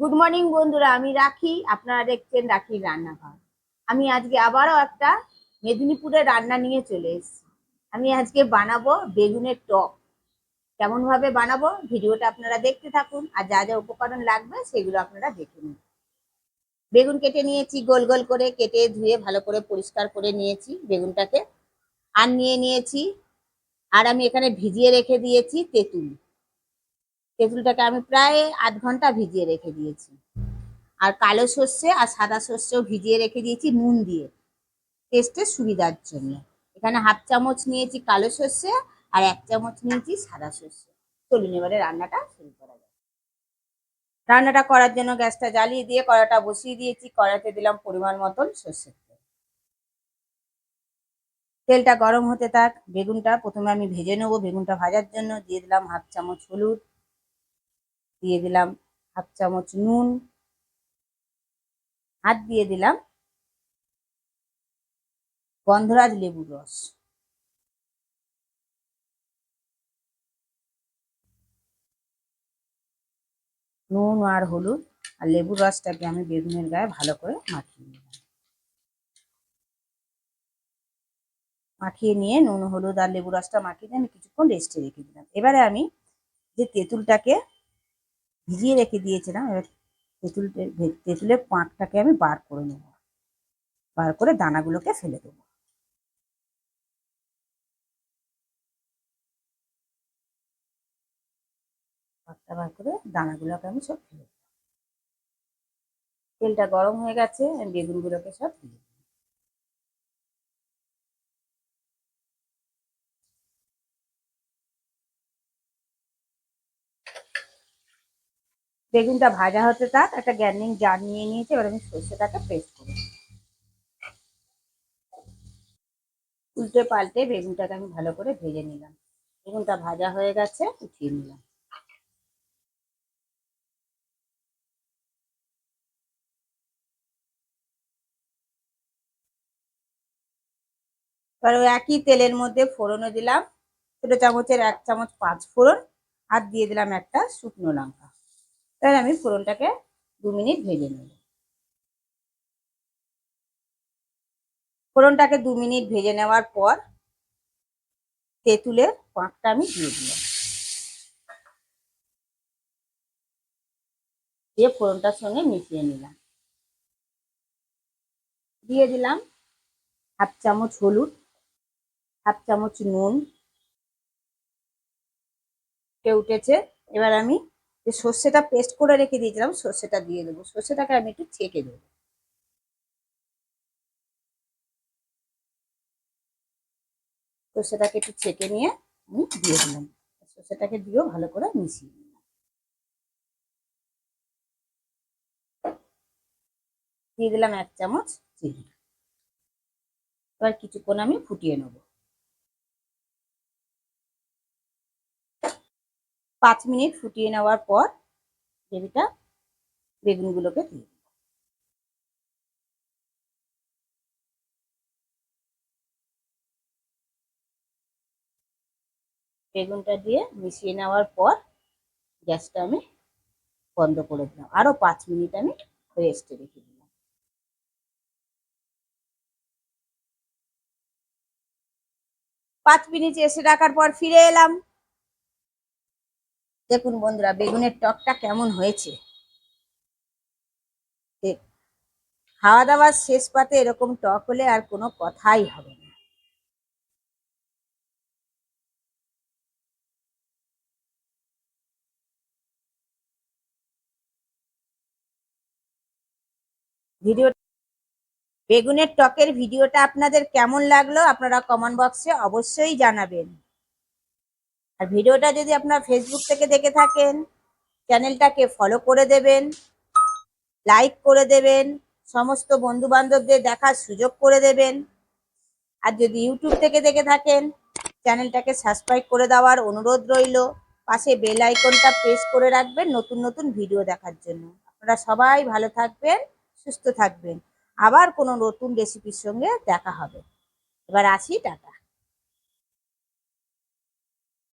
Good morning বন্ধুরা, আমি রাখি। আপনারা দেখছেন রাখির রান্নাঘর। আমি আজকে আবারও একটা মেদিনীপুরের রান্না নিয়ে চলে এসেছি। আমি আজকে বানাবো বেগুনের টক। কেমন ভাবে বানাবো ভিডিওটা আপনারা দেখতে থাকুন, আর যা যা উপকরণ লাগবে সেগুলো আপনারা দেখে নিন। বেগুন কেটে নিয়েছি, গোল গোল করে কেটে ধুয়ে ভালো করে পরিষ্কার করে নিয়েছি বেগুনটাকে। আর নিয়ে নিয়েছি, আর আমি এখানে ভিজিয়ে রেখে দিয়েছি তেঁতুল। তেঁতুলটাকে আমি প্রায় আধ ঘণ্টা ভিজিয়ে রেখে দিয়েছি। আর কালো সর্ষে আর সাদা সর্ষেও ভিজিয়ে রেখে দিয়েছি নুন দিয়ে। টেস্টের সুবিধার জন্য। এখানে হাফ চামচ নিয়েছি কালো সর্ষে আর এক চামচ নিয়েছি সাদা সর্ষে। চলুন এবারে রান্নাটা শুরু করা যাক। রান্নাটা করার জন্য গ্যাসটা জ্বালিয়ে দিয়ে কড়াটা বসিয়ে দিয়েছি। কড়াতে দিলাম পরিমাণ মতন সর্ষের তেল। তেলটা গরম হতে থাক। বেগুনটা প্রথমে আমি ভেজে নেব। বেগুনটা ভাজার জন্য দিয়ে দিলাম হাফ চামচ হলুদ। দিয়ে দিলাম হাফ চামচ নুন আর দিয়ে দিলাম গন্ধরাজ লেবুর রস। নুন আর হলুদ আর লেবুর রসটাকে আমি বেগুনের গায়ে ভালো করে মাখিয়ে নিলাম। মাখিয়ে নিয়ে নুন, হলুদ আর লেবু রসটা মাখিয়ে আমি কিছুক্ষণ রেস্টে রেখে দিলাম। এবারে আমি যে তেঁতুলটাকে ভিজিয়ে রেখে দিয়েছিলাম, এবার তেঁতুল তেঁতুলের পাঁকটাকে আমি বার করে নেব। বার করে দানাগুলোকে ফেলে দেবো। বার করে দানাগুলোকে আমি সব ফেলে দেবো তেলটা গরম হয়ে গেছে বেগুনগুলোকে সব ফেলে বেগুনটা ভাজা হতে থাক, একটা গ্যান্ডিং জার নিয়ে নিয়েছি, এবার আমি সর্ষেটাকে পেস্ট করব। উল্টে পাল্টে বেগুনটাকে আমি ভালো করে ভেজে নিলাম। বেগুনটা ভাজা হয়ে গেছে, উঠিয়ে নিলাম। এবার ওই একই তেলের মধ্যে ফোড়নও দিলাম। ছোটো চামচের এক চামচ পাঁচ ফোড়ন, আর দিয়ে দিলাম একটা শুকনো লঙ্কা। তাহলে আমি ফোড়নটাকে দু মিনিট ভেজে নেব। ফোড়নটাকে দু মিনিট ভেজে নেওয়ার পর তেঁতুলের পাঁকটা আমি দিয়ে দিলাম। দিয়ে ফোড়নটার সঙ্গে মিশিয়ে নিলাম। দিয়ে দিলাম হাফ চামচ হলুদ, হাফ চামচ নুন। উঠেছে। এবার আমি যে সর্ষেটা পেস্ট করে রেখে দিয়েছিলাম, সর্ষেটা দিয়ে দেবো। সর্ষেটাকে আমি একটু ছেঁকে দেবো সর্ষেটাকে একটু ছেঁকে নিয়ে আমি দিয়ে দিলাম। সর্ষেটাকে দিয়েও ভালো করে মিশিয়ে দিলাম দিয়ে দিলাম এক চামচ চিনি। এবার কিছুক্ষণ আমি ফুটিয়ে নেব। পাঁচ মিনিট ফুটিয়ে নেওয়ার পর গ্রেভিটা বেগুনগুলোকে দিয়ে বেগুনটা দিয়ে মিশিয়ে নেওয়ার পর গ্যাসটা আমি বন্ধ করে দিলাম। আরও পাঁচ মিনিট আমি রেস্টে রেখে দিলাম। পাঁচ মিনিট এসে রাখার পর ফিরে এলাম। দেখুন বন্ধুরা, বেগুনের টকটা কেমন হয়েছে? খাওয়া দাওয়ার শেষ পাতে এরকম টক হলে আর কোনো কথাই হবে না। ভিডিও, বেগুনের টকের ভিডিওটা আপনাদের কেমন লাগল আপনারা কমেন্ট বক্সে অবশ্যই জানাবেন। আর ভিডিওটা যদি আপনার ফেসবুক থেকে দেখে থাকেন, চ্যানেলটাকে ফলো করে দেবেন লাইক করে দেবেন, সমস্ত বন্ধু বান্ধবদের দেখার সুযোগ করে দেবেন। আর যদি ইউটিউব থেকে দেখে থাকেন, চ্যানেলটাকে সাবস্ক্রাইব করে দেওয়ার অনুরোধ রইল। পাশে বেল আইকনটা প্রেস করে রাখবেন নতুন নতুন ভিডিও দেখার জন্য। আপনারা সবাই ভালো থাকবেন, সুস্থ থাকবেন। আবার কোনো নতুন রেসিপির সঙ্গে দেখা হবে। এবার আসি টাটা।